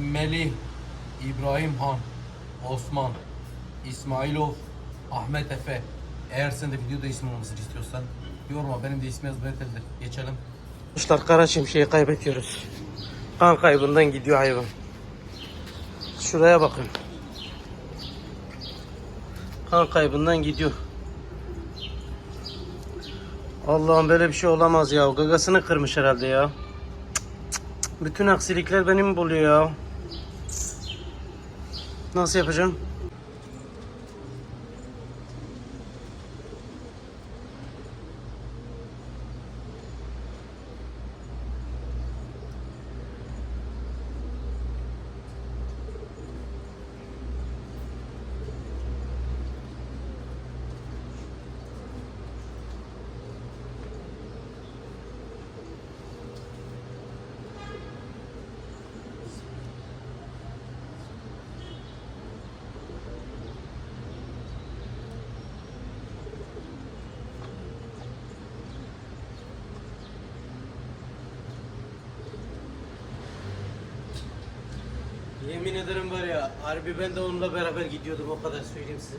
Melih, İbrahim Han, Osman, İsmailov, Ahmet Efe. Eğer sen de videoda ismin olmasını istiyorsan yoruma benim de ismi yaz belirtilir. Geçelim. Arkadaşlar kara şimşeği kaybediyoruz. Kan kaybından gidiyor hayvan. Şuraya bakın. Kan kaybından gidiyor. Allah'ım böyle bir şey olamaz ya. Gagasını kırmış herhalde ya. Bütün aksilikler benim buluyor ya. Nasıl yapacağım? Yemin ederim var ya, harbi ben de onunla beraber gidiyordum o kadar söyleyeyim size.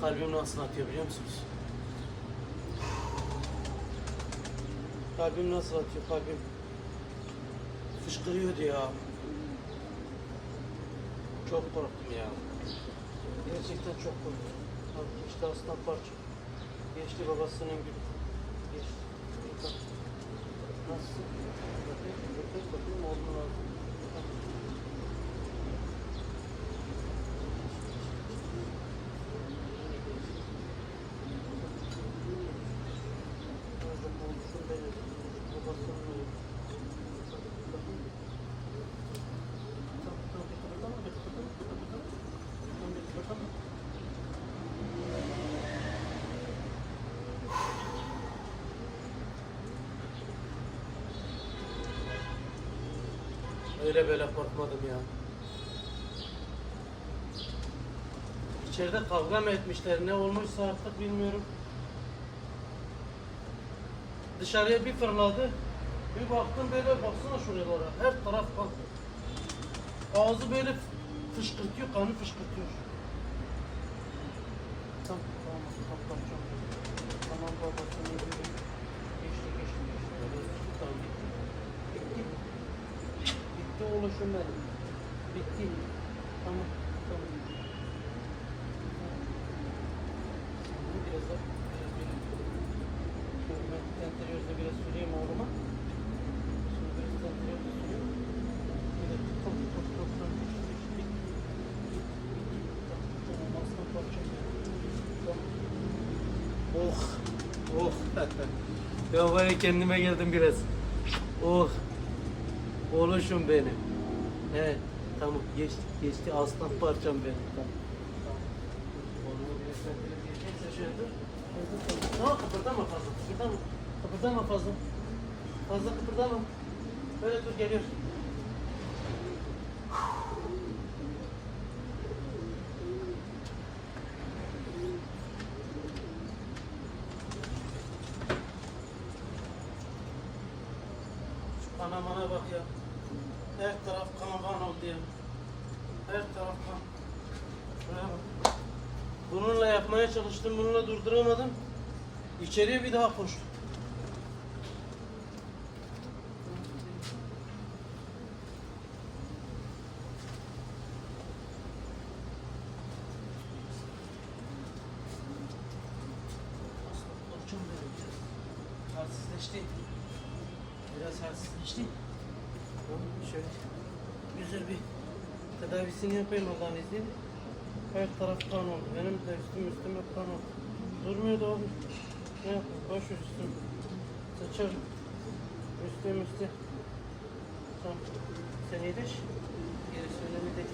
Kalbim nasıl atıyor biliyor musunuz? Kalbim nasıl atıyor kalbim? Fışkırıyordu ya. Çok korktum ya. Gerçekten çok korktum. İşte aslan parça. Geçti babasının gibi. Geçti. Nasıl? Bakayım, bakayım, bakayım oğlum lazım. Öyle böyle korkmadım ya. İçeride kavga mı etmişler ne olmuşsa artık bilmiyorum. Dışarıya bir fırladı. Bir baktım böyle baksana şuralara. Her taraf kan. Ağzı böyle fışkırtıyor, kanı fışkırtıyor. Tamam, tamam, tamam, tamam. Tamam gibi. Geçti, geçti, geçti. Geçti, tamam, bitti. Bitti. Bitti oluşum benim. Bitti. Tamam, tamam. Biraz da, biraz böyle. Şöyle ben tenteriyorsa biraz süreyim oğluma. Şöyle biraz tenteriyorsa süreyim. Bir de top, top, top, top. Oh, oh. ya ya kendime geldim biraz. Oh. Oluşum benim. Evet, tamam geçti, geçti aslan parçam benim. Tamam. tamam. Kıpırdama fazla, kıpırdama. Kıpırdama fazla. Fazla kıpırdama. Böyle dur geliyor. Şu kana mana bak ya. Her taraf kan kan oldu ya. Her taraf kan. Bununla yapmaya çalıştım, bununla durduramadım. İçeriye bir daha koştum. Halsizleşti. Biraz halsizleşti. Şöyle güzel bir tedavisini yapayım Allah'ın izniyle. Her taraf kan oldu. Benim de üstüm üstüm hep kan oldu. Durmuyordu abi. Ne yapayım? Boş üstüm. Saçar. Üstüm üstü. Tamam. Sen iyileş. Gerisi önemli değil.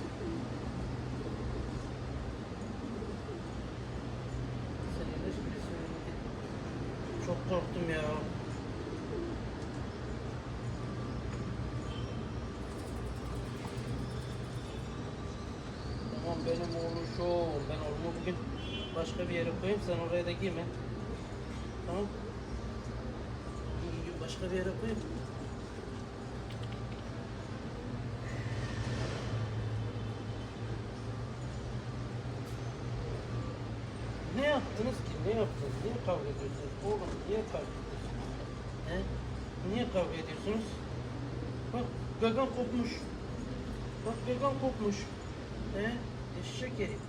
Sen iyileş. Gerisi önemli değil. Çok korktum ya. Tamam benim oğlum şu. Ben oğlumu bugün başka bir yere koyayım sen oraya da girme. Tamam. Başka bir yere koyayım. Ne yaptınız ki? Ne yaptınız? Niye kavga ediyorsunuz? Oğlum niye kavga ediyorsunuz? He? Niye kavga ediyorsunuz? Bak gagan kopmuş. Bak gagan kopmuş. He? Eşek herif.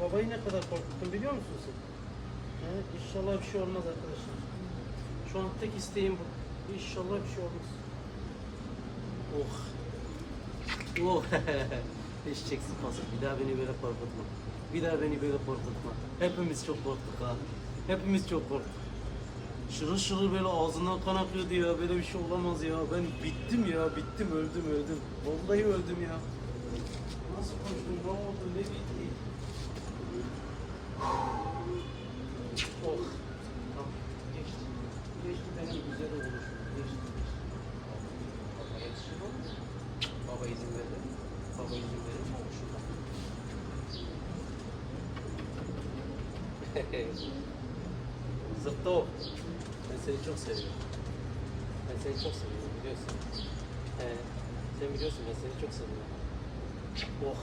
Babayı ne kadar korkuttun biliyor musun sen? He? İnşallah bir şey olmaz arkadaşlar. Şu an tek isteğim bu. İnşallah bir şey olmaz. Oh. Oh. Eşek sıpası. Bir daha beni böyle korkutma. Bir daha beni böyle korkutma. Hepimiz çok korktuk ha. Hepimiz çok korktuk. Şırıl şırıl böyle ağzından kan akıyordu ya. Böyle bir şey olamaz ya. Ben bittim ya. Bittim öldüm öldüm. Vallahi öldüm ya. Nasıl koştum? Ne oldu? Ne bitti? Oh. Tamam. Geçti. Geçti benim güzel olmuş. Geçti. Baba yetişir mi? Baba izin verir. Baba izin verir mi oluşum? Zıttı Ben seni çok seviyorum. Ben seni çok seviyorum biliyorsun. He, sen biliyorsun ben seni çok seviyorum. Oh.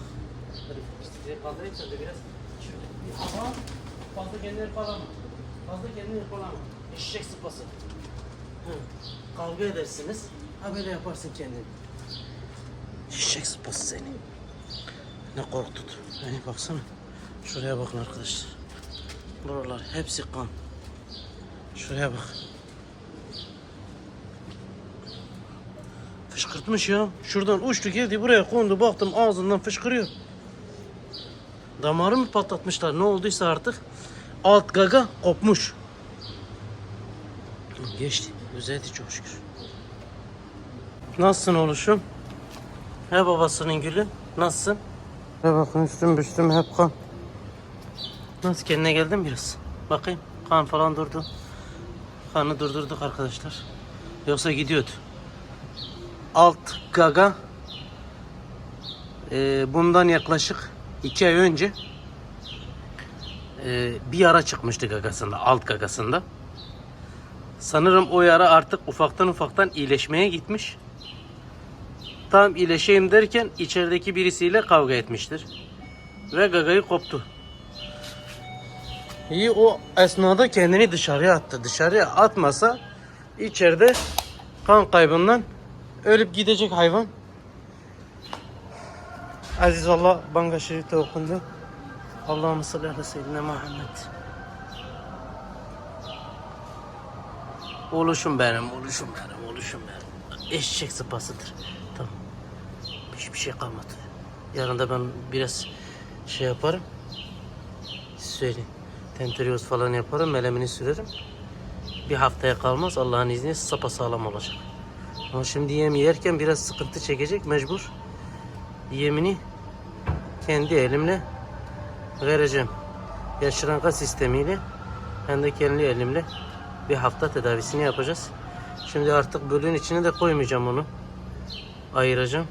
Seni kaldırayım sen de biraz. Ama fazla kendini hırpalama. Fazla kendini hırpalama. Eşek sıpası. Hı. Kavga edersiniz. Ha böyle yaparsın kendini. Eşek sıpası seni. Ne korktut. Beni baksana. Şuraya bakın arkadaşlar. Buralar hepsi kan. Şuraya bak. Fışkırtmış ya. Şuradan uçtu geldi buraya kondu baktım ağzından fışkırıyor. Damarı mı patlatmışlar ne olduysa artık. Alt gaga kopmuş. Geçti. Düzeldi çok şükür. Nasılsın oluşum? He babasının gülü. Nasılsın? He bakın üstüm büstüm hep kan. Nasıl kendine geldin biraz? Bakayım. Kan falan durdu. Kanı durdurduk arkadaşlar. Yoksa gidiyordu. Alt gaga e, bundan yaklaşık iki ay önce e, bir yara çıkmıştı gagasında, alt gagasında. Sanırım o yara artık ufaktan ufaktan iyileşmeye gitmiş. Tam iyileşeyim derken içerideki birisiyle kavga etmiştir. Ve gagayı koptu. İyi o esnada kendini dışarıya attı. Dışarıya atmasa içeride kan kaybından ölüp gidecek hayvan. Aziz Allah Banga Şerif'te okundu. Allahümme salli ala seyyidina Muhammed. Oluşum benim, oluşum benim, oluşum benim. Eşek sıpasıdır. Tamam. Hiçbir şey kalmadı. Yarın da ben biraz şey yaparım. Söyleyeyim. Tenteriyoz falan yaparım, melemini sürerim. Bir haftaya kalmaz Allah'ın izniyle sapasağlam olacak. Ama şimdi yem yerken biraz sıkıntı çekecek mecbur. Yemini kendi elimle vereceğim. Ya sistemiyle hem de kendi elimle bir hafta tedavisini yapacağız. Şimdi artık bölüğün içine de koymayacağım onu. Ayıracağım.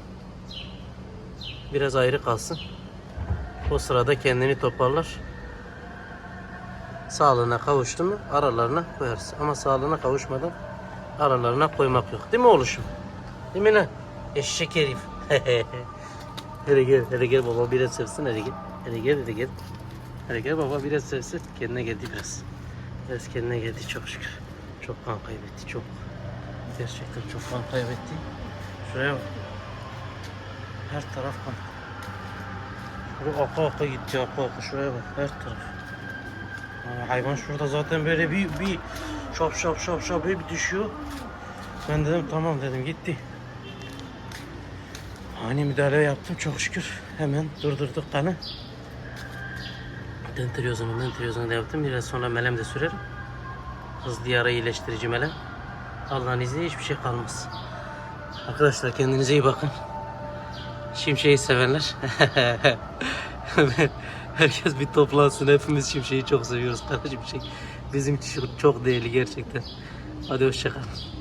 Biraz ayrı kalsın. O sırada kendini toparlar. Sağlığına kavuştu mu aralarına koyarız. Ama sağlığına kavuşmadan aralarına koymak yok. Değil mi oğluşum? Değil mi lan? Eşek herif. hadi gel, hadi gel baba biraz sevsin hadi gel. Hadi gel, hadi gel. Hadi gel baba biraz sevsin. Kendine geldi biraz. Biraz kendine geldi çok şükür. Çok kan kaybetti çok. Gerçekten çok kan kaybetti. Şuraya bak. Her taraf kan. Şuraya aka aka gitti aka aka şuraya bak her taraf. Hayvan şurada zaten böyle bir bir şap şap şap şap bir düşüyor. Ben dedim tamam dedim gitti. Ani müdahale yaptım çok şükür. Hemen durdurduk kanı. Dentriyozunu mentriyozunu da yaptım. Biraz sonra melem de sürerim. Hızlı yara iyileştirici melem. Allah'ın izniyle hiçbir şey kalmaz. Arkadaşlar kendinize iyi bakın. Şimşeği sevenler. Herkes bir toplansın. Hepimiz şimşeği çok seviyoruz. Kara şimşek bizim için çok değerli gerçekten. Hadi hoşçakalın.